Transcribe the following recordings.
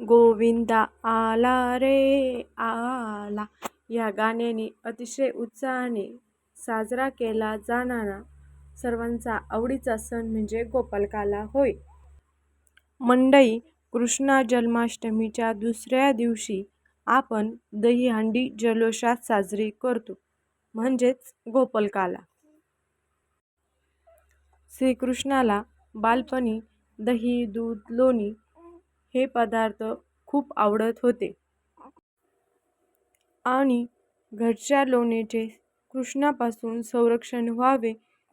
गोविंदा आला रे आला या गाण्याने अतिशय उत्साहाने साजरा केला जाणारा सर्वांचा आवडीचा सण म्हणजे गोपालकाला होय मंडई कृष्णा जन्माष्टमीच्या दुसऱ्या दिवशी आपण दहीहंडी जल्लोषात साजरी करतो म्हणजेच गोपालकाला श्रीकृष्णाला बालपणी दही दूध लोणी हे पदार्थ खूप आवडत होते. आणि घरच्या लोण्याचे कृष्णापासून संरक्षण व्हावे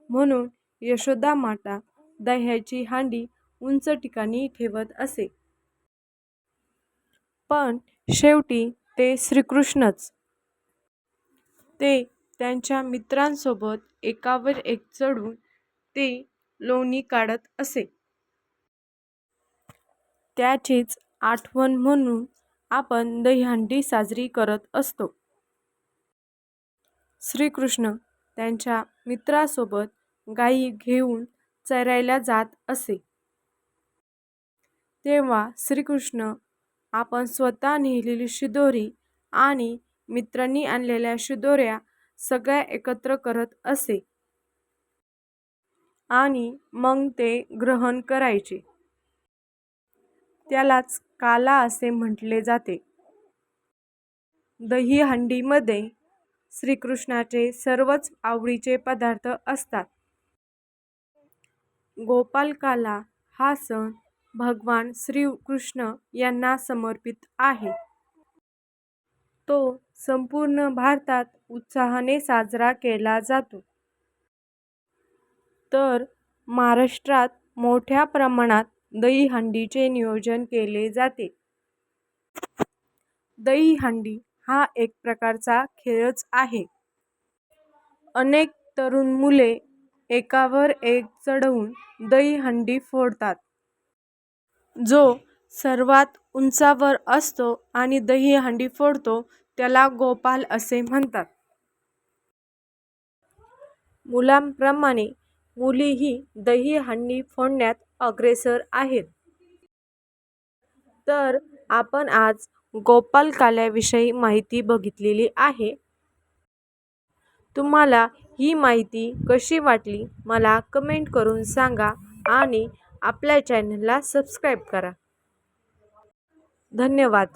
म्हणून यशोदा माता दह्याची हांडी उंच ठिकाणी ठेवत असे. पण शेवटी ते श्रीकृष्णच. ते त्यांच्या मित्रांसोबत एकावर एक चढून ते लोणी काढत असे. त्याचीच आठवण म्हणून आपण दहीहंडी साजरी करत असतो. श्रीकृष्ण त्यांच्या मित्रासोबत गायी घेऊन चरायला जात असे. तेव्हा श्रीकृष्ण आपण स्वतः नेलेली शिदोरी आणि मित्रांनी आणलेल्या शिदोऱ्या सगळ्या एकत्र करत असे. आणि मग ते ग्रहण करायचे. त्यालाच काला असे म्हटले जाते. दहीहंडीमध्ये श्रीकृष्णाचे सर्वच आवडीचे पदार्थ असतात. गोपालकाला हा सण भगवान श्रीकृष्ण यांना समर्पित आहे. तो संपूर्ण भारतात उत्साहाने साजरा केला जातो. तर महाराष्ट्रात मोठ्या प्रमाणात दहीहंडीचे नियोजन केले जाते. दहीहंडी हा एक प्रकारचा खेळच आहे. अनेक तरुण मुले एकावर एक चढवून दहीहंडी फोडतात. जो सर्वात उंचावर असतो आणि दहीहंडी फोडतो त्याला गोपाल असे म्हणतात. मुलांप्रमाणे मुलीही दहीहंडी फोडण्यात अग्रेसर आहेत. तर आपण आज गोपालकाल्याविषयी माहिती बघितलेली आहे. तुम्हाला ही माहिती कशी वाटली मला कमेंट करून सांगा आणि आपल्या चॅनलला सबस्क्राईब करा. धन्यवाद.